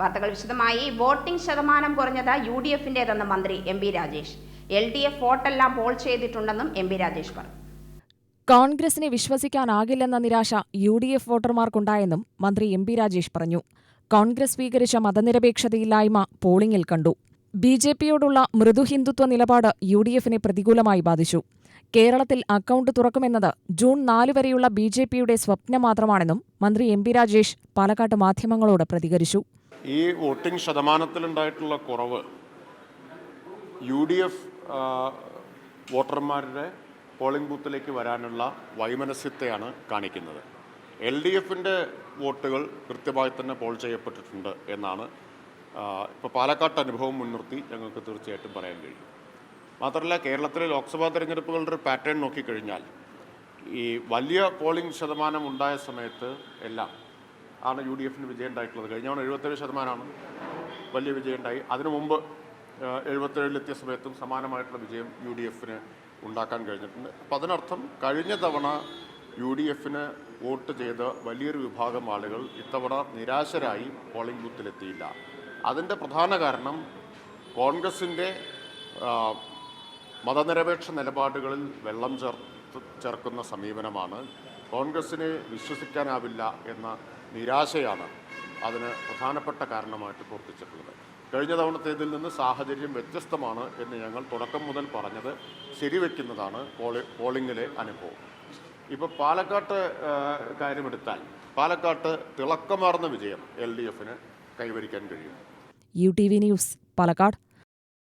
വാർത്തകൾ വിശദമായി. വോട്ടിംഗ് ശതമാനം കുറഞ്ഞത് യു ഡി എഫിന്റെതെന്ന് മന്ത്രി M P Rajesh. L D F വോട്ടെല്ലാം poll ചെയ്തിട്ടുണ്ടെന്നും എം പി രാജേഷ് പറഞ്ഞു. കോൺഗ്രസിനെ വിശ്വസിക്കാനാകില്ലെന്ന നിരാശ യു ഡി എഫ് വോട്ടർമാർക്കുണ്ടായെന്നും മന്ത്രി എം പി രാജേഷ് പറഞ്ഞു. കോൺഗ്രസ് സ്വീകരിച്ച മതനിരപേക്ഷതയില്ലായ്മ പോളിംഗിൽ കണ്ടു. ബി ജെ പിയോടുള്ള മൃദുഹിന്ദുത്വ നിലപാട് യു ഡി എഫിനെ പ്രതികൂലമായി ബാധിച്ചു. കേരളത്തിൽ അക്കൗണ്ട് തുറക്കുമെന്നത് ജൂൺ നാല് വരെയുള്ള ബി ജെ പിയുടെ സ്വപ്നം മാത്രമാണെന്നും മന്ത്രി എം പി രാജേഷ് പാലക്കാട്ട് മാധ്യമങ്ങളോട് പ്രതികരിച്ചു. ഈ വോട്ടിംഗ് ശതമാനത്തിലുണ്ടായിട്ടുള്ള കുറവ് യു ഡി എഫ് വോട്ടർമാരുടെ പോളിംഗ് ബൂത്തിലേക്ക് വരാനുള്ള വൈമനസ്യത്തെയാണ് കാണിക്കുന്നത്. എൽ ഡി എഫിന്റെ വോട്ടുകൾ കൃത്യമായി തന്നെ പോൾ ചെയ്യപ്പെട്ടിട്ടുണ്ട് എന്നാണ് ഇപ്പോൾ പാലക്കാട്ട് അനുഭവം മുൻനിർത്തി ഞങ്ങൾക്ക് തീർച്ചയായിട്ടും പറയാൻ കഴിയും. മാത്രമല്ല കേരളത്തിലെ ലോക്സഭാ തെരഞ്ഞെടുപ്പുകളുടെ ഒരു പാറ്റേൺ നോക്കിക്കഴിഞ്ഞാൽ ഈ വലിയ പോളിംഗ് ശതമാനം ഉണ്ടായ സമയത്ത് എല്ലാം ആണ് യു ഡി എഫിന് വിജയം ഉണ്ടായിട്ടുള്ളത് കഴിഞ്ഞ തവണ എഴുപത്തേഴ് ശതമാനമാണ് വലിയ വിജയം ഉണ്ടായി അതിനു മുമ്പ് എഴുപത്തേഴിലെത്തിയ സമയത്തും സമാനമായിട്ടുള്ള വിജയം യു ഡി എഫിന് ഉണ്ടാക്കാൻ കഴിഞ്ഞിട്ടുണ്ട്. അപ്പം അതിനർത്ഥം കഴിഞ്ഞ തവണ യു ഡി എഫിന് വോട്ട് ചെയ്ത വലിയൊരു വിഭാഗം ആളുകൾ ഇത്തവണ നിരാശരായി പോളിംഗ് ബൂത്തിലെത്തിയില്ല. അതിന്റെ പ്രധാന കാരണം കോൺഗ്രസിന്റെ മതനിരപേക്ഷ നിലപാടുകളിൽ വെള്ളം ചേർത്ത് ചേർക്കുന്ന സമീപനമാണ്. കോൺഗ്രസിനെ വിശ്വസിക്കാനാവില്ല എന്ന നിരാശയാണ് അതിന് പ്രധാനപ്പെട്ട കാരണമായിട്ട് പ്രവർത്തിച്ചിട്ടുള്ളത്. കഴിഞ്ഞ തവണത്തേതിൽ നിന്ന് സാഹചര്യം വ്യത്യസ്തമാണ് എന്ന് ഞങ്ങൾ തുടക്കം മുതൽ പറഞ്ഞത് ശരിവെക്കുന്നതാണ് പോളി പോളിംഗിലെ അനുഭവം. ഇപ്പോൾ പാലക്കാട്ട് കാര്യമെടുത്താൽ പാലക്കാട്ട് തിളക്കമാർന്ന വിജയം എൽ ഡി എഫിന് കൈവരിക്കാൻ കഴിയും. U T V news Palakkad.